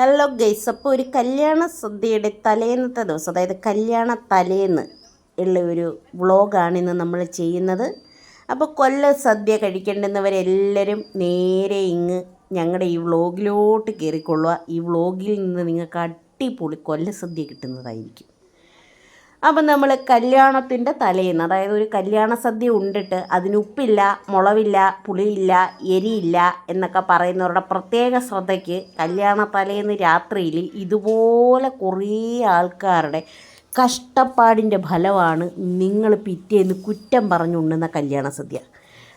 Hello guys അപ്പോൾ ഒരു കല്യാണ സദ്യയുടെ തലേന്നത്തെ ദിവസം അതായത് കല്യാണ തലേന്ന് ഉള്ള ഒരു വ്ളോഗാണ് ഇന്ന് നമ്മൾ ചെയ്യുന്നത്. അപ്പോൾ കൊല്ല സദ്യ കഴിക്കേണ്ടുന്നവരെല്ലാവരും നേരെ ഇങ്ങ് ഞങ്ങളുടെ ഈ വ്ളോഗിലോട്ട് കയറിക്കൊള്ളുക ഈ വ്ളോഗിൽ നിന്ന് നിങ്ങൾക്ക് അടിപൊളി കൊല്ല സദ്യ കിട്ടുന്നതായിരിക്കും. അപ്പം നമ്മൾ കല്യാണത്തിന്റെ തലേന്ന് അതായത് ഒരു കല്യാണ സദ്യ ഉണ്ടിട്ട് അതിന് ഉപ്പില്ല മുളവില്ല പുളിയില്ല എരിയില്ല എന്നൊക്കെ പറയുന്നവരുടെ പ്രത്യേക ശ്രദ്ധയ്ക്ക് കല്യാണ തലേന്ന് രാത്രിയിൽ ഇതുപോലെ കുറേ ആൾക്കാരുടെ കഷ്ടപ്പാടിന്റെ ഫലമാണ് നിങ്ങൾ പിറ്റേന്ന് കുറ്റം പറഞ്ഞുണ്ണുന്ന കല്യാണ സദ്യ.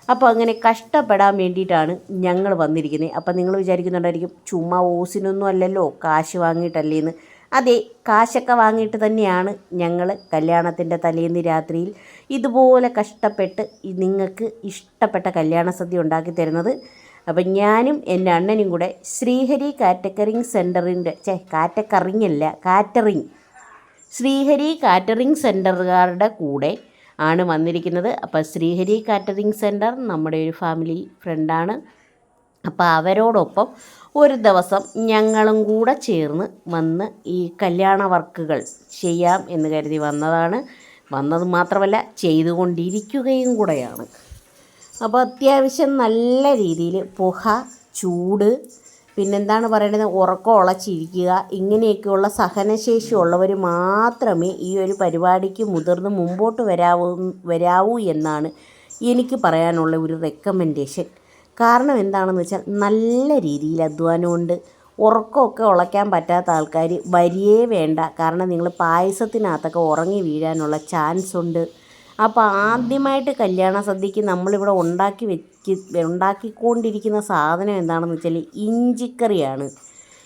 അപ്പോൾ അങ്ങനെ കഷ്ടപ്പെടാൻ വേണ്ടിയിട്ടാണ് ഞങ്ങൾ വന്നിരിക്കുന്നത്. അപ്പം നിങ്ങൾ വിചാരിക്കുന്നുണ്ടായിരിക്കും ചുമ്മാ ഓസിനൊന്നും അല്ലല്ലോ കാശ് വാങ്ങിയിട്ടല്ലേന്ന്. അതെ കാശൊക്കെ വാങ്ങിയിട്ട് തന്നെയാണ് ഞങ്ങൾ കല്യാണത്തിന്റെ തലേന്ന് രാത്രിയിൽ ഇതുപോലെ കഷ്ടപ്പെട്ട് നിങ്ങൾക്ക് ഇഷ്ടപ്പെട്ട കല്യാണ സദ്യ ഉണ്ടാക്കി തരുന്നത്. അപ്പം ഞാനും എന്റെ അണ്ണനും കൂടെ ശ്രീഹരി കാറ്റക്കറിങ് സെന്ററിന്റെ ചേ കാറ്റക്കറിങ് അല്ല കാറ്ററിങ് ശ്രീഹരി കാറ്ററിങ് സെന്ററുകാരുടെ കൂടെ ആണ് വന്നിരിക്കുന്നത്. അപ്പോൾ ശ്രീഹരി കാറ്ററിങ് സെന്റർ നമ്മുടെ ഒരു ഫാമിലി ഫ്രണ്ടാണ്. അപ്പോൾ അവരോടൊപ്പം ഒരു ദിവസം ഞങ്ങളും കൂടെ ചേർന്ന് വന്ന് ഈ കല്യാണ വർക്കുകൾ ചെയ്യാം എന്ന് കരുതി വന്നതാണ്. വന്നത് മാത്രമല്ല ചെയ്തുകൊണ്ടിരിക്കുകയും കൂടെയാണ്. അപ്പോൾ അത്യാവശ്യം നല്ല രീതിയിൽ പുക ചൂട് പിന്നെന്താണ് പറയേണ്ടത് ഉറക്കം ഉളച്ചിരിക്കുക ഇങ്ങനെയൊക്കെയുള്ള സഹനശേഷി ഉള്ളവർ മാത്രമേ ഈ ഒരു പരിപാടിക്ക് മുതിർന്ന് മുമ്പോട്ട് വരാവൂ വരാവൂ എന്നാണ് എനിക്ക് പറയാനുള്ള ഒരു റെക്കമെൻഡേഷൻ കാരണം എന്താണെന്ന് വെച്ചാൽ നല്ല രീതിയിൽ അധ്വാനം ഉണ്ട് ഉറക്കമൊക്കെ ഉളയ്ക്കാൻ പറ്റാത്ത ആൾക്കാർ വരിയേ വേണ്ട. കാരണം നിങ്ങൾ പായസത്തിനകത്തൊക്കെ ഉറങ്ങി വീഴാനുള്ള ചാൻസ് ഉണ്ട്. അപ്പോൾ ആദ്യമായിട്ട് കല്യാണ സദ്യക്ക് നമ്മളിവിടെ ഉണ്ടാക്കി വെക്ക് ഉണ്ടാക്കിക്കൊണ്ടിരിക്കുന്ന സാധനം എന്താണെന്ന് വെച്ചാൽ ഇഞ്ചിക്കറിയാണ്.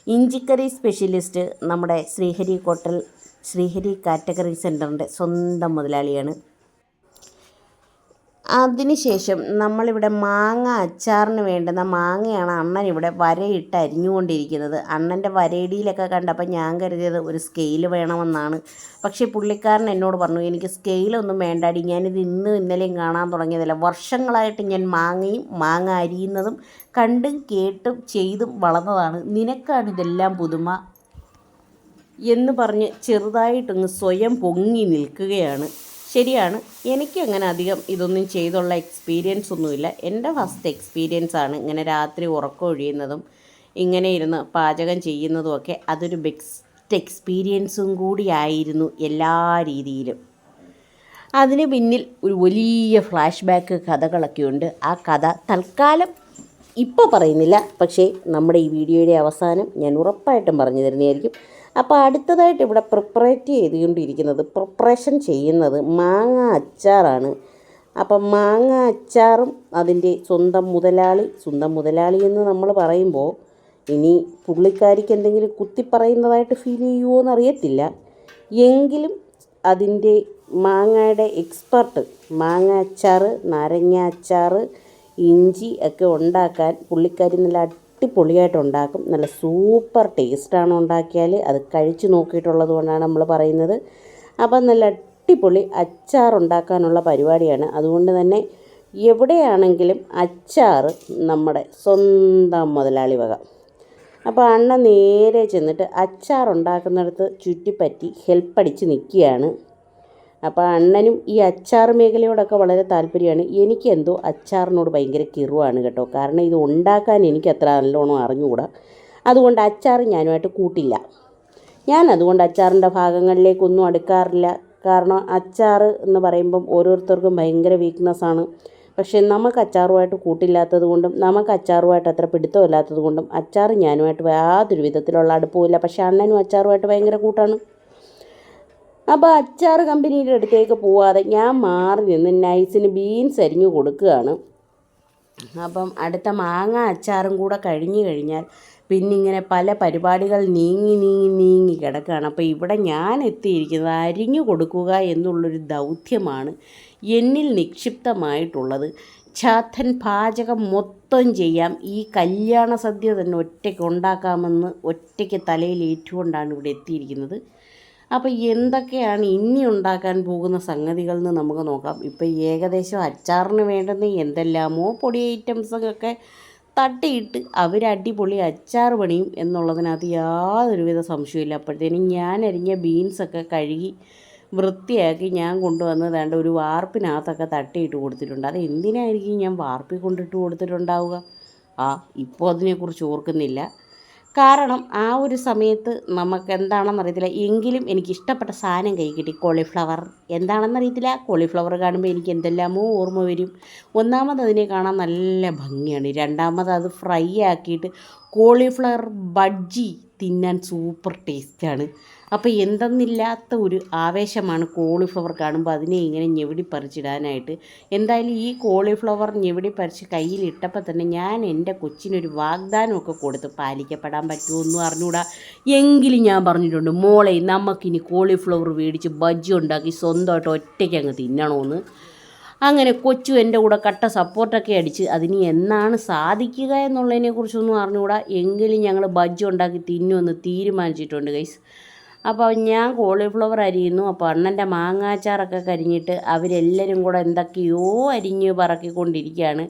ഇഞ്ചിക്കറി സ്പെഷ്യലിസ്റ്റ് നമ്മുടെ ശ്രീഹരി ഹോട്ടൽ ശ്രീഹരി കാറ്റഗറി സെന്ററിന്റെ സ്വന്തം മുതലാളിയാണ്. അതിനുശേഷം നമ്മളിവിടെ മാങ്ങ അച്ചാറിന് വേണ്ടുന്ന മാങ്ങയാണ് അണ്ണൻ ഇവിടെ വരയിട്ട് അരിഞ്ഞുകൊണ്ടിരിക്കുന്നത്. അണ്ണന്റെ വരയിടിയിലൊക്കെ കണ്ടപ്പോൾ ഞാൻ കരുതിയത് ഒരു സ്കെയിൽ വേണമെന്നാണ്. പക്ഷേ പുള്ളിക്കാരൻ എന്നോട് പറഞ്ഞു എനിക്ക് സ്കെയിലൊന്നും വേണ്ടാടി. ഞാനിത് ഇന്നും ഇന്നലെയും കാണാൻ തുടങ്ങിയതല്ല. വർഷങ്ങളായിട്ട് ഞാൻ മാങ്ങയും മാങ്ങ അരിയുന്നതും കണ്ടും കേട്ടും ചെയ്തും വളർന്നതാണ്. നിനക്കാണ് ഇതെല്ലാം പുതുമ? എന്ന് പറഞ്ഞ് ചെറുതായിട്ടൊന്ന് സ്വയം പൊങ്ങി നിൽക്കുകയാണ്. ശരിയാണ്. എനിക്ക് അങ്ങനെ അധികം ഇതൊന്നും ചെയ്തുള്ള എക്സ്പീരിയൻസ് ഒന്നുമില്ല. എന്റെ ഫസ്റ്റ് എക്സ്പീരിയൻസ് ആണ് ഇങ്ങനെ രാത്രി ഉറക്കം ഒഴിയുന്നതും ഇങ്ങനെ ഇരുന്ന് പാചകം ചെയ്യുന്നതുമൊക്കെ അതൊരു ബെസ്റ്റ് എക്സ്പീരിയൻസും കൂടിയായിരുന്നു എല്ലാ രീതിയിലും. അതിന് പിന്നിൽ ഒരു വലിയ ഫ്ലാഷ് ബാക്ക് കഥകളൊക്കെ ഉണ്ട്. ആ കഥ തൽക്കാലം ഇപ്പോൾ പറയുന്നില്ല. പക്ഷേ നമ്മുടെ ഈ വീഡിയോയുടെ അവസാനം ഞാൻ ഉറപ്പായിട്ടും പറഞ്ഞു തരുന്നതായിരിക്കും. അപ്പോൾ അടുത്തതായിട്ട് ഇവിടെ പ്രിപ്പറേറ്റ് ചെയ്തുകൊണ്ടിരിക്കുന്നത് പ്രിപ്പറേഷൻ ചെയ്യുന്നത് മാങ്ങ അച്ചാറാണ്. അപ്പം മാങ്ങ അച്ചാറും അതിന്റെ സ്വന്തം മുതലാളി സ്വന്തം മുതലാളി എന്ന് നമ്മൾ പറയുമ്പോൾ ഇനി പുള്ളിക്കാരിക്ക് എന്തെങ്കിലും കുത്തി പറയുന്നതായിട്ട് ഫീൽ ചെയ്യുമോ എന്നറിയത്തില്ല എങ്കിലും അതിന്റെ മാങ്ങയുടെ എക്സ്പെർട്ട് മാങ്ങ അച്ചാറ് നാരങ്ങ അച്ചാറ് ഇഞ്ചി ഒക്കെ ഉണ്ടാക്കാൻ പുള്ളിക്കാരി നല്ല അടിപൊളിയായിട്ട് ഉണ്ടാക്കും നല്ല സൂപ്പർ ടേസ്റ്റാണ് ഉണ്ടാക്കിയാൽ. അത് കഴിച്ച് നോക്കിയിട്ടുള്ളത് കൊണ്ടാണ് നമ്മൾ പറയുന്നത്. അപ്പം നല്ല അടിപൊളി അച്ചാർ ഉണ്ടാക്കാനുള്ള പരിപാടിയാണ്. അതുകൊണ്ട് തന്നെ എവിടെയാണെങ്കിലും അച്ചാർ നമ്മുടെ സ്വന്തം മുതലാളി വക. അപ്പോൾ അണ്ണ നേരെ ചെന്നിട്ട് അച്ചാർ ഉണ്ടാക്കുന്നിടത്ത് ചുറ്റിപ്പറ്റി ഹെൽപ്പടിച്ച് നിൽക്കുകയാണ്. അപ്പോൾ അണ്ണനും ഈ അച്ചാർ മേഖലയോടൊക്കെ വളരെ താല്പര്യമാണ്. എനിക്കെന്തോ അച്ചാറിനോട് ഭയങ്കര കിറുവാണ് കേട്ടോ. കാരണം ഇത് ഉണ്ടാക്കാൻ എനിക്ക് അത്ര നല്ലോണം അറിഞ്ഞുകൂടാ. അതുകൊണ്ട് അച്ചാർ ഞാനുമായിട്ട് കൂട്ടില്ല. ഞാൻ അതുകൊണ്ട് അച്ചാറിന്റെ ഭാഗങ്ങളിലേക്കൊന്നും അടുക്കാറില്ല. കാരണം അച്ചാർ എന്ന് പറയുമ്പം ഓരോരുത്തർക്കും ഭയങ്കര വീക്ക്നെസ്സാണ് പക്ഷേ നമുക്ക് അച്ചാറുമായിട്ട് കൂട്ടില്ലാത്തത് കൊണ്ടും നമുക്ക് അച്ചാറുമായിട്ട് അത്ര പിടുത്തമില്ലാത്തത് കൊണ്ടും അച്ചാർ ഞാനുമായിട്ട് യാതൊരു വിധത്തിലുള്ള അടുപ്പമില്ല പക്ഷേ അണ്ണനും അച്ചാറുമായിട്ട് ഭയങ്കര കൂട്ടാണ്. അപ്പോൾ അച്ചാർ കമ്പനിയുടെ അടുത്തേക്ക് പോവാതെ ഞാൻ മാറി നിന്ന് നൈസിന് ബീൻസ് അരിഞ്ഞു കൊടുക്കുകയാണ്. അപ്പം അടുത്ത മാങ്ങ അച്ചാറും കൂടെ കഴിഞ്ഞു കഴിഞ്ഞാൽ പിന്നെ ഇങ്ങനെ പല പരിപാടികൾ നീങ്ങി നീങ്ങി നീങ്ങി കിടക്കുകയാണ്. അപ്പോൾ ഇവിടെ ഞാൻ എത്തിയിരിക്കുന്നത് അരിഞ്ഞു കൊടുക്കുക എന്നുള്ളൊരു ദൗത്യമാണ് എന്നിൽ നിക്ഷിപ്തമായിട്ടുള്ളത്. ചാത്തൻ പാചകം മൊത്തം ചെയ്യാം. ഈ കല്യാണ സദ്യ തന്നെ ഒറ്റയ്ക്ക് ഉണ്ടാക്കാമെന്ന് ഒറ്റയ്ക്ക് തലയിൽ ഏറ്റുകൊണ്ടാണ് ഇവിടെ എത്തിയിരിക്കുന്നത്. അപ്പോൾ എന്തൊക്കെയാണ് ഇനി ഉണ്ടാക്കാൻ പോകുന്ന സംഗതികൾ എന്ന് നമുക്ക് നോക്കാം. ഇപ്പോൾ ഏകദേശം അച്ചാറിന് വേണ്ടുന്ന എന്തെല്ലാമോ പൊടി ഐറ്റംസൊക്കെ തട്ടിയിട്ട് അവർ അടിപൊളി അച്ചാർ പണിയും എന്നുള്ളതിനകത്ത് യാതൊരുവിധ സംശയമില്ല അപ്പോഴത്തേനും ഞാൻ അരിഞ്ഞ ബീൻസൊക്കെ കഴുകി വൃത്തിയാക്കി ഞാൻ കൊണ്ടുവന്ന് വേണ്ട ഒരു വാർപ്പിനകത്തൊക്കെ തട്ടിയിട്ട് കൊടുത്തിട്ടുണ്ട്. അത് എന്തിനായിരിക്കും ഞാൻ വാർപ്പിൽ കൊണ്ടിട്ട് കൊടുത്തിട്ടുണ്ടാവുക? ആ ഇപ്പോൾ അതിനെക്കുറിച്ച് ഓർക്കുന്നില്ല. കാരണം ആ ഒരു സമയത്ത് നമുക്ക് എന്താണെന്ന് അറിയത്തില്ല. എങ്കിലും എനിക്ക് ഇഷ്ടപ്പെട്ട സാധനം കൈ കിട്ടി. കോളിഫ്ലവർ. എന്താണെന്ന് അറിയത്തില്ല. കോളിഫ്ലവർ കാണുമ്പോൾ എനിക്ക് എന്തെല്ലാമോ ഓർമ്മ വരും. ഒന്നാമത് അതിനെ കാണാൻ നല്ല ഭംഗിയാണ്. രണ്ടാമത് അത് ഫ്രൈ ആക്കിയിട്ട് കോളിഫ്ലവർ ബജ്ജി തിന്നാൻ സൂപ്പർ ടേസ്റ്റാണ്. അപ്പോൾ എന്തെന്നില്ലാത്ത ഒരു ആവേശമാണ് കോളിഫ്ലവർ കാണുമ്പോൾ അതിനെ ഇങ്ങനെ ഞെവിടി പറിച്ചിടാനായിട്ട്. എന്തായാലും ഈ കോളിഫ്ലവർ ഞെവിടി പറിച്ച് കയ്യിലിട്ടപ്പോൾ തന്നെ ഞാൻ എന്റെ കൊച്ചിനൊരു വാഗ്ദാനമൊക്കെ കൊടുത്ത് പാലിക്കപ്പെടാൻ പറ്റുമോ അറിഞ്ഞൂടാ. എങ്കിലും ഞാൻ പറഞ്ഞിട്ടുണ്ട് മോളെ നമുക്കിനി കോളിഫ്ലവർ മേടിച്ച് ബജ്ജി ഉണ്ടാക്കി സ്വന്തമായിട്ട് ഒറ്റയ്ക്ക് അങ്ങ് തിന്നണമെന്ന് അങ്ങനെ കൊച്ചു എന്റെ കൂടെ കട്ട സപ്പോർട്ടൊക്കെ അടിച്ച് അതിന് എന്നാണ് സാധിക്കുക എന്നുള്ളതിനെക്കുറിച്ചൊന്നും അറിഞ്ഞുകൂടാ എങ്കിലും ഞങ്ങൾ ബജ്ജി ഉണ്ടാക്കി തിന്നുമെന്ന് തീരുമാനിച്ചിട്ടുണ്ട് ഗൈസ് അപ്പോൾ ഞാൻ കോളിഫ്ലവർ അരിയുന്നു. അപ്പോൾ അണ്ണന്റെ മാങ്ങാച്ചാറൊക്കെ കരിഞ്ഞിട്ട് അവരെല്ലാവരും കൂടെ എന്തൊക്കെയോ അരിഞ്ഞ് പറക്കിക്കൊണ്ടിരിക്കുകയാണ്.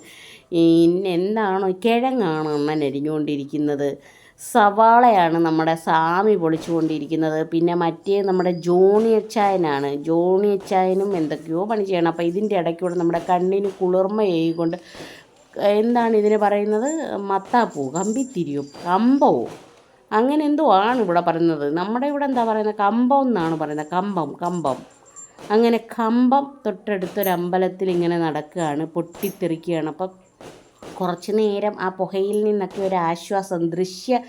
എന്താണോ കിഴങ്ങാണ് അണ്ണൻ അരിഞ്ഞുകൊണ്ടിരിക്കുന്നത്. സവാളയാണ് നമ്മുടെ സാമി പൊളിച്ചുകൊണ്ടിരിക്കുന്നത്. പിന്നെ മറ്റേ നമ്മുടെ ജോണി അച്ചായനാണ് ജോണി അച്ചായനും എന്തൊക്കെയോ പണി ചെയ്യണം. അപ്പോൾ ഇതിന്റെ ഇടയ്ക്കൂടെ നമ്മുടെ കണ്ണിന് കുളിർമ കൊണ്ട് എന്താണ് ഇതിന് പറയുന്നത്? മത്താപ്പൂ കമ്പിത്തിരിയും കമ്പവോ. അങ്ങനെ എന്തോ ആണ് ഇവിടെ പറയുന്നത്. നമ്മുടെ ഇവിടെ എന്താ പറയുന്നത്? കമ്പം എന്നാണ് പറയുന്നത്. കമ്പം കമ്പം. അങ്ങനെ കമ്പം തൊട്ടടുത്തൊരു അമ്പലത്തിൽ ഇങ്ങനെ നടക്കുകയാണ് പൊട്ടിത്തെറിക്കുകയാണ്. അപ്പം കുറച്ച് നേരം ആ പുഹയിൽ നിന്നൊക്കെ ഒരു ആശ്വാസം ദൃശ്യ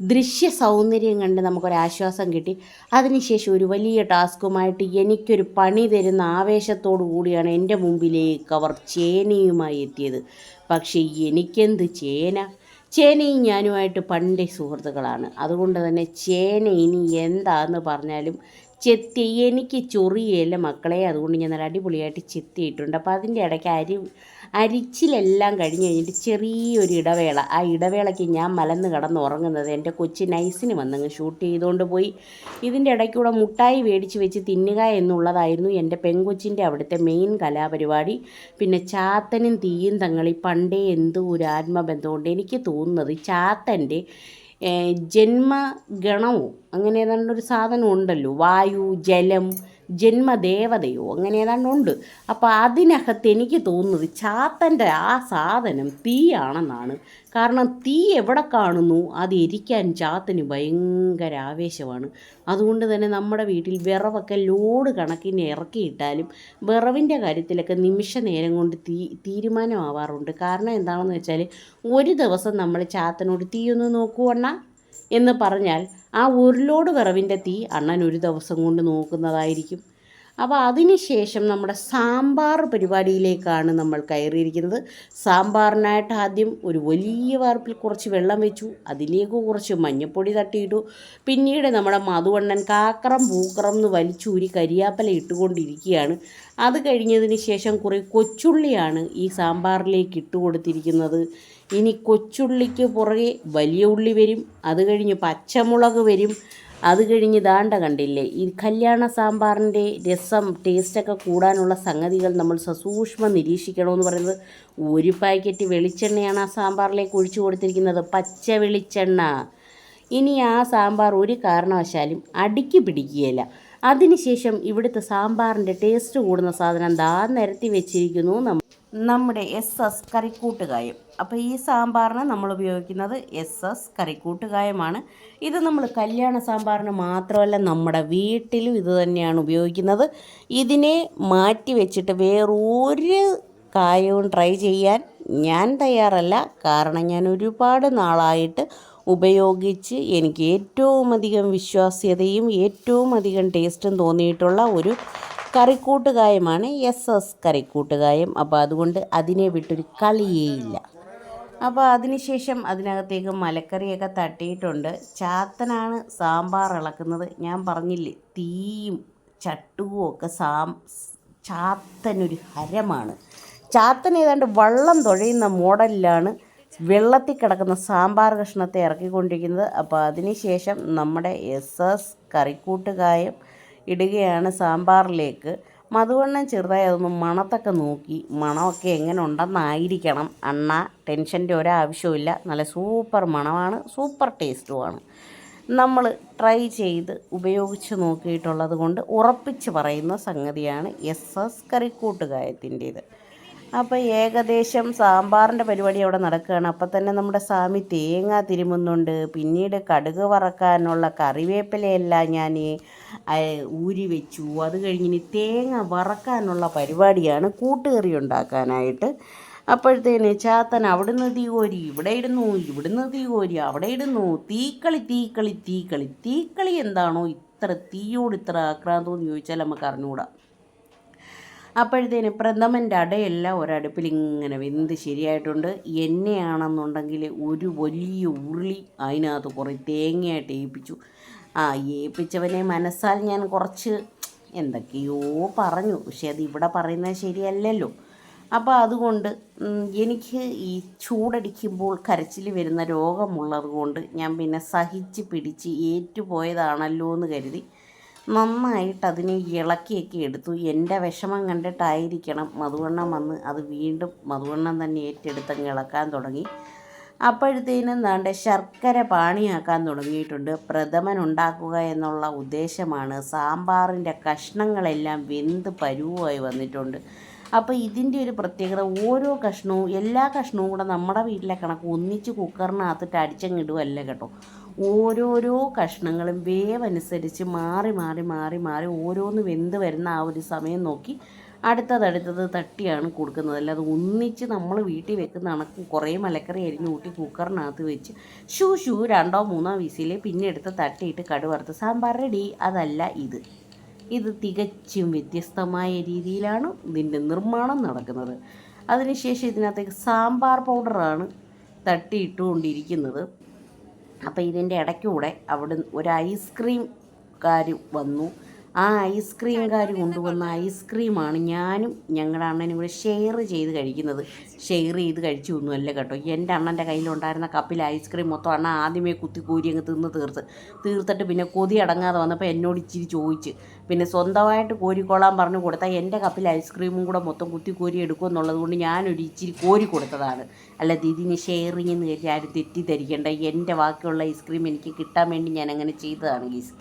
ദൃശ്യ സൗന്ദര്യം കണ്ട് നമുക്കൊരാശ്വാസം കിട്ടി. അതിനുശേഷം ഒരു വലിയ ടാസ്കുമായിട്ട് എനിക്കൊരു പണി തരുന്ന ആവേശത്തോടു കൂടിയാണ് എന്റെ മുമ്പിലേക്ക് അവർ ചേനയുമായി എത്തിയത്. പക്ഷേ എനിക്കെന്ത് ചേന? ചേനയും ഞാനുമായിട്ട് പണ്ടേ സുഹൃത്തുക്കളാണ്. അതുകൊണ്ട് തന്നെ ചേന ഇനി എന്താന്ന് പറഞ്ഞാലും ചെത്തി എനിക്ക് ചൊറിയല്ല മക്കളെ? അതുകൊണ്ട് ഞാൻ നല്ല അടിപൊളിയായിട്ട് ചെത്തിയിട്ടുണ്ട്. അപ്പോൾ അതിന്റെ ഇടയ്ക്ക് അരി അരിച്ചിലെല്ലാം കഴിഞ്ഞ് കഴിഞ്ഞിട്ട് ചെറിയൊരു ഇടവേള. ആ ഇടവേളയ്ക്ക് ഞാൻ മലന്ന് കടന്ന് ഉറങ്ങുന്നത് എന്റെ കൊച്ചു നൈസിന് വന്നങ്ങ് ഷൂട്ട് ചെയ്തുകൊണ്ട് പോയി. ഇതിന്റെ ഇടയ്ക്കൂടെ മുട്ടായി മേടിച്ച് വെച്ച് തിന്നുക എന്നുള്ളതായിരുന്നു എന്റെ പെൺകൊച്ചിന്റെ അവിടുത്തെ മെയിൻ കലാപരിപാടി. പിന്നെ ചാത്തനും തീയും തങ്ങളി പണ്ടേ എന്തോ ഒരു ആത്മബന്ധമുണ്ട്. എനിക്ക് തോന്നുന്നത് ചാത്തന്റെ ജന്മഗണവും അങ്ങനെ ഏതാണ്ടൊരു സാധനം ഉണ്ടല്ലോ വായു ജലം ജന്മദേവതയോ അങ്ങനെ ഏതാണ്ട് ഉണ്ട്. അപ്പോൾ അതിനകത്ത് എനിക്ക് തോന്നുന്നത് ചാത്തന്റെ ആ സാധനം തീയാണെന്നാണ്. കാരണം തീ എവിടെ കാണുന്നു? അത് എരിക്കാൻ ചാത്തന് ഭയങ്കര ആവേശമാണ്. അതുകൊണ്ട് തന്നെ നമ്മുടെ വീട്ടിൽ വിറവൊക്കെ ലോഡ് കണക്കിന് ഇറക്കിയിട്ടാലും വിറവിന്റെ കാര്യത്തിലൊക്കെ നിമിഷ നേരം കൊണ്ട് തീ തീരുമാനമാവാറുണ്ട്. കാരണം എന്താണെന്ന് വെച്ചാൽ ഒരു ദിവസം നമ്മൾ ചാത്തനോട് തീയൊന്ന് നോക്കുവണ്ണ എന്ന് പറഞ്ഞാൽ ആ ഉരുളോട് വിറവിന്റെ തീ അണ്ണൻ ഒരു ദിവസം കൊണ്ട് നോക്കുന്നതായിരിക്കും. അപ്പോൾ അതിന് ശേഷം നമ്മുടെ സാമ്പാർ പരിപാടിയിലേക്കാണ് നമ്മൾ കയറിയിരിക്കുന്നത്. സാമ്പാറിനായിട്ട് ആദ്യം ഒരു വലിയ വാർപ്പിൽ കുറച്ച് വെള്ളം വെച്ചു. അതിലേക്ക് കുറച്ച് മഞ്ഞപ്പൊടി തട്ടിയിട്ടു. പിന്നീട് നമ്മുടെ മധുവണ്ണൻ കാക്കറം പൂക്കറം എന്ന് വലിച്ചൂരി കരിയാപ്പല ഇട്ടുകൊണ്ടിരിക്കുകയാണ്. അത് കഴിഞ്ഞതിന് ശേഷം കുറേ കൊച്ചുള്ളിയാണ് ഈ സാമ്പാറിലേക്ക് ഇട്ട് കൊടുത്തിരിക്കുന്നത് ഇനി കൊച്ചുള്ളിക്ക് പുറകെ വലിയ ഉള്ളി വരും അത് കഴിഞ്ഞ് പച്ചമുളക് വരും. അത് കഴിഞ്ഞ് ദാണ്ട കണ്ടില്ലേ? ഈ കല്യാണ സാമ്പാറിന്റെ രസം ടേസ്റ്റൊക്കെ കൂടാനുള്ള സംഗതികൾ നമ്മൾ സസൂക്ഷ്മം നിരീക്ഷിക്കണമെന്ന് പറയുന്നത് ഒരു പാക്കറ്റ് വെളിച്ചെണ്ണയാണ് ആ സാമ്പാറിലേക്ക് ഒഴിച്ചു കൊടുത്തിരിക്കുന്നത്. പച്ച വെളിച്ചെണ്ണ. ഇനി ആ സാമ്പാർ ഒരു കാരണവശാലും അടുക്കി പിടിക്കുകയില്ല. അതിനുശേഷം ഇവിടുത്തെ സാമ്പാറിന്റെ ടേസ്റ്റ് കൂടുന്ന സാധനം ദാ നിരത്തി വെച്ചിരിക്കുന്നു. നമ്മുടെ എസ് എസ് കറിക്കൂട്ടുകായം. അപ്പോൾ ഈ സാമ്പാറിന് നമ്മൾ ഉപയോഗിക്കുന്നത് എസ് എസ് കറിക്കൂട്ടുകായമാണ്. ഇത് നമ്മൾ കല്യാണ സാമ്പാറിന് മാത്രമല്ല നമ്മുടെ വീട്ടിലും ഇത് തന്നെയാണ് ഉപയോഗിക്കുന്നത്. ഇതിനെ മാറ്റി വെച്ചിട്ട് വേറൊരു കായവും ട്രൈ ചെയ്യാൻ ഞാൻ തയ്യാറല്ല. കാരണം ഞാൻ ഒരുപാട് നാളായിട്ട് ഉപയോഗിച്ച് എനിക്ക് ഏറ്റവും അധികം വിശ്വാസ്യതയും ഏറ്റവും അധികം ടേസ്റ്റും തോന്നിയിട്ടുള്ള ഒരു കറിക്കൂട്ടുകായമാണ് എസ് എസ് കറിക്കൂട്ടുകായം. അപ്പോൾ അതുകൊണ്ട് അതിനെ വിട്ടൊരു കളിയേയില്ല അപ്പോൾ അതിനുശേഷം അതിനകത്തേക്ക് മലക്കറിയൊക്കെ തട്ടിയിട്ടുണ്ട്. ചാത്തനാണ് സാമ്പാർ ഇളക്കുന്നത്. ഞാൻ പറഞ്ഞില്ലേ തീയും ചട്ടുവും ഒക്കെ സാം ചാത്തനൊരു ഹരമാണ്. ചാത്തൻ ഏതാണ്ട് വള്ളം തുഴയുന്ന മോഡലിലാണ് വെള്ളത്തിൽ കിടക്കുന്ന സാമ്പാർ കഷ്ണത്തെ ഇറക്കിക്കൊണ്ടിരിക്കുന്നത്. അപ്പോൾ അതിനുശേഷം നമ്മുടെ എസ് എസ് കറിക്കൂട്ടുകായം ഇടുകയാണ് സാമ്പാറിലേക്ക്. മധുവണ്ണൻ ചെറുതായി അതൊന്ന് മണത്തൊക്കെ നോക്കി മണമൊക്കെ എങ്ങനെ ഉണ്ടെന്നായിരിക്കണം. അണ്ണ ടെൻഷന്റെ ഒരാവശ്യമില്ല നല്ല സൂപ്പർ മണമാണ് സൂപ്പർ ടേസ്റ്റുമാണ്. നമ്മൾ ട്രൈ ചെയ്ത് ഉപയോഗിച്ച് നോക്കിയിട്ടുള്ളത് കൊണ്ട് ഉറപ്പിച്ച് പറയുന്ന സംഗതിയാണ് എസ് എസ് കറിക്കൂട്ടുകായത്തിന്റേത്. അപ്പോൾ ഏകദേശം സാമ്പാറിന്റെ പരിപാടി അവിടെ നടക്കുകയാണ്. അപ്പോൾ തന്നെ നമ്മുടെ സ്വാമി തേങ്ങ തിരുമുന്നുണ്ട്. പിന്നീട് കടുക് വറക്കാനുള്ള കറിവേപ്പിലയെല്ലാം ഞാൻ ഊരി വെച്ചു. അത് കഴിഞ്ഞിനി തേങ്ങ വറക്കാനുള്ള പരിപാടിയാണ് കൂട്ടുകറി ഉണ്ടാക്കാനായിട്ട്. അപ്പോഴത്തേന് ചാത്തൻ അവിടുന്ന് തീ കോരി ഇവിടെ ഇടുന്നു ഇവിടുന്ന് തീ കോരി അവിടെ ഇടുന്നു. തീക്കളി തീക്കളി തീക്കളി. തീക്കളി എന്താണോ ഇത്ര തീയോട് ഇത്ര ആക്രാന്തം എന്ന് ചോദിച്ചാൽ നമുക്ക് അറിഞ്ഞുകൂടാ അപ്പോഴത്തേന് പ്രഥമന്റെ അടയെല്ലാം ഒരടുപ്പിൽ ഇങ്ങനെ വെന്ത് ശരിയായിട്ടുണ്ട്. എണ്ണയാണെന്നുണ്ടെങ്കിൽ ഒരു വലിയ ഉരുളി അതിനകത്ത് കുറേ തേങ്ങയായിട്ട് ഏൽപ്പിച്ചു ആ ഏൽപ്പിച്ചവനെ മനസ്സാൽ ഞാൻ കുറച്ച് എന്തൊക്കെയോ പറഞ്ഞു. പക്ഷേ അത് ഇവിടെ പറയുന്നത് ശരിയല്ലല്ലോ. അപ്പോൾ അതുകൊണ്ട് എനിക്ക് ഈ ചൂടടിക്കുമ്പോൾ കരച്ചിൽ വരുന്ന രോഗമുള്ളത് കൊണ്ട് ഞാൻ പിന്നെ സഹിച്ച് പിടിച്ച് ഏറ്റുപോയതാണല്ലോ എന്ന് കരുതി നന്നായിട്ട് അതിനെ ഇളക്കിയൊക്കെ എടുത്തു. എന്റെ വിഷമം കണ്ടിട്ടായിരിക്കണം മധുവണ്ണം വന്ന് അത് വീണ്ടും മധുവണ്ണം തന്നെ ഏറ്റെടുത്തങ്ങ് ഇളക്കാൻ തുടങ്ങി. അപ്പോഴത്തേനും താണ്ട് ശർക്കര പാണിയാക്കാൻ തുടങ്ങിയിട്ടുണ്ട്. പ്രഥമൻ ഉണ്ടാക്കുക എന്നുള്ള ഉദ്ദേശമാണ്. സാമ്പാറിന്റെ കഷ്ണങ്ങളെല്ലാം വെന്ത് പരുവായി വന്നിട്ടുണ്ട്. അപ്പോൾ ഇതിന്റെ ഒരു പ്രത്യേകത ഓരോ കഷ്ണവും എല്ലാ കഷ്ണവും കൂടെ നമ്മുടെ വീട്ടിലെ കണക്ക് ഒന്നിച്ച് കുക്കറിനകത്തിട്ട് അടിച്ചങ്ങിടുവല്ല കേട്ടോ. ഓരോരോ കഷ്ണങ്ങളും വേവനുസരിച്ച് മാറി മാറി മാറി മാറി ഓരോന്ന് വെന്ത് വരുന്ന ആ ഒരു സമയം നോക്കി അടുത്തതടുത്തത് തട്ടിയാണ് കൊടുക്കുന്നത്. അല്ലാതെ ഒന്നിച്ച് നമ്മൾ വീട്ടിൽ വെക്കുന്ന കണക്ക് കുറേ മലക്കറി അരിഞ്ഞ് കൂട്ടി കുക്കറിനകത്ത് വെച്ച് ഷൂ ഷൂ രണ്ടോ മൂന്നോ വിസിൽ പിന്നെ എടുത്ത് തട്ടിയിട്ട് കടുവറുത്ത് സാമ്പാർ റെഡി. അതല്ല ഇത്. ഇത് തികച്ചും വ്യത്യസ്തമായ രീതിയിലാണ് ഇതിന്റെ നിർമ്മാണം നടക്കുന്നത്. അതിനുശേഷം ഇതിനകത്തേക്ക് സാമ്പാർ പൗഡറാണ് തട്ടിയിട്ടുകൊണ്ടിരിക്കുന്നത്. അപ്പോൾ ഇതിന്റെ ഇടയ്ക്കൂടെ അവിടെ ഒരു ഐസ്ക്രീംകാർ വന്നു. ആ ഐസ്ക്രീംകാർ കൊണ്ടുവന്ന ഐസ്ക്രീമാണ് ഞാനും ഞങ്ങളുടെ അണ്ണനും കൂടെ ഷെയർ ചെയ്ത് കഴിക്കുന്നത്. ഷെയർ ചെയ്ത് കഴിച്ചു ഒന്നുമല്ല കേട്ടോ. എന്റെ അണ്ണന്റെ കയ്യിലുണ്ടായിരുന്ന കപ്പിൽ ഐസ്ക്രീം മൊത്തം അണ്ണ ആദ്യമേ കുത്തി കൂരി അങ്ങ് തിന്ന് തീർത്ത്. തീർത്തിട്ട് പിന്നെ കൊതി അടങ്ങാതെ വന്നപ്പോൾ എന്നോട് ഇച്ചിരി ചോദിച്ച്. പിന്നെ സ്വന്തമായിട്ട് കോരിക്കോളാൻ പറഞ്ഞു കൊടുത്താൽ എന്റെ കപ്പിൽ ഐസ്ക്രീമും കൂടെ മൊത്തം കുത്തി കോരി എടുക്കും എന്നുള്ളത് കൊണ്ട് ഞാനൊരു ഇച്ചിരി കോരി കൊടുത്തതാണ്. അല്ല ഇതിന് ഷെയറിങ് എന്ന് കരുതി ആരും തെറ്റിദ്ധരിക്കേണ്ട. എന്റെ ബാക്കിയുള്ള ഐസ്ക്രീം എനിക്ക് കിട്ടാൻ വേണ്ടി ഞാൻ അങ്ങനെ ചെയ്തതാണ് ഗീസ്.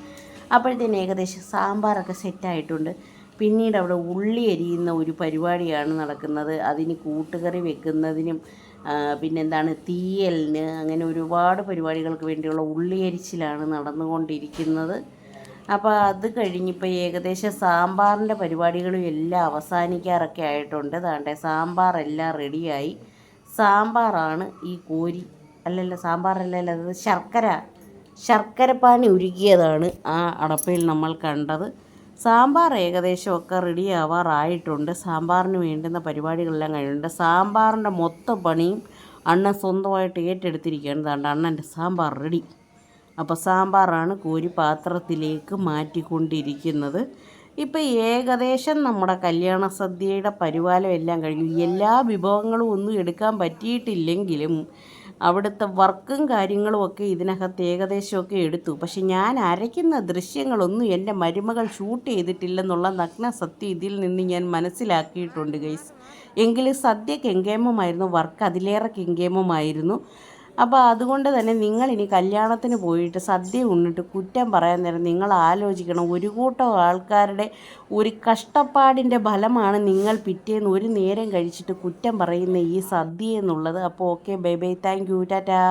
അപ്പോഴത്തേന് ഏകദേശം സാമ്പാറൊക്കെ സെറ്റായിട്ടുണ്ട്. പിന്നീട് അവിടെ ഉള്ളി അരിയുന്ന ഒരു പരിപാടിയാണ് നടക്കുന്നത്. അതിന് കൂട്ടുകറി വെക്കുന്നതിനും പിന്നെന്താണ് തീയലിന് അങ്ങനെ ഒരുപാട് പരിപാടികൾക്ക് വേണ്ടിയുള്ള ഉള്ളി അരിച്ചിലാണ് നടന്നുകൊണ്ടിരിക്കുന്നത്. അപ്പോൾ അത് കഴിഞ്ഞിപ്പോൾ ഏകദേശം സാമ്പാറിന്റെ പരിപാടികളും എല്ലാം അവസാനിക്കാറൊക്കെ ആയിട്ടുണ്ട്. താണ്ടെ സാമ്പാറെല്ലാം റെഡിയായി. സാമ്പാറാണ് ഈ കോരി അല്ലല്ല സാമ്പാറല്ലല്ല അത് ശർക്കര ശർക്കരപ്പാനി ഉരുകിയതാണ് ആ അടപ്പയിൽ നമ്മൾ കണ്ടത്. സാമ്പാർ ഏകദേശമൊക്കെ റെഡി ആവാറായിട്ടുണ്ട്. സാമ്പാറിന് വേണ്ടുന്ന പരിപാടികളെല്ലാം കഴിഞ്ഞിട്ടുണ്ട്. സാമ്പാറിന്റെ മൊത്ത പണിയും അണ്ണൻ സ്വന്തമായിട്ട് ഏറ്റെടുത്തിരിക്കുകയാണ്. അതുകൊണ്ട് അണ്ണന്റെ സാമ്പാർ റെഡി അപ്പോൾ സാമ്പാറാണ് കോരി പാത്രത്തിലേക്ക് മാറ്റിക്കൊണ്ടിരിക്കുന്നത്. ഇപ്പോൾ ഏകദേശം നമ്മുടെ കല്യാണ സദ്യയുടെ പരിപാലം എല്ലാം കഴിഞ്ഞു. എല്ലാ വിഭവങ്ങളും ഒന്നും എടുക്കാൻ പറ്റിയിട്ടില്ലെങ്കിലും അവിടുത്തെ വർക്കും കാര്യങ്ങളും ഒക്കെ ഇതിനകത്ത് ഏകദേശമൊക്കെ എടുത്തു. പക്ഷെ ഞാൻ അരയ്ക്കുന്ന ദൃശ്യങ്ങളൊന്നും എന്റെ മരുമകൾ ഷൂട്ട് ചെയ്തിട്ടില്ലെന്നുള്ള നഗ്ന സത്യം ഇതിൽ നിന്ന് ഞാൻ മനസ്സിലാക്കിയിട്ടുണ്ട് ഗൈസ്. എങ്കിലും സദ്യ കെങ്കേമമായിരുന്നു വർക്ക് അതിലേറെ കെങ്കേമമായിരുന്നു അപ്പോൾ അതുകൊണ്ട് തന്നെ നിങ്ങൾ ഇനി കല്യാണത്തിന് പോയിട്ട് സദ്യ ഉണ്ണിട്ട് കുറ്റം പറയാൻ നേരം നിങ്ങൾ ആലോചിക്കണം. ഒരു കൂട്ടം ആൾക്കാരുടെ ഒരു കഷ്ടപ്പാടിന്റെ ഫലമാണ് നിങ്ങൾ പിറ്റേന്ന് ഒരു നേരം കഴിച്ചിട്ട് കുറ്റം പറയുന്ന ഈ സദ്യ എന്നുള്ളത്. അപ്പോൾ okay bye bye thank you tata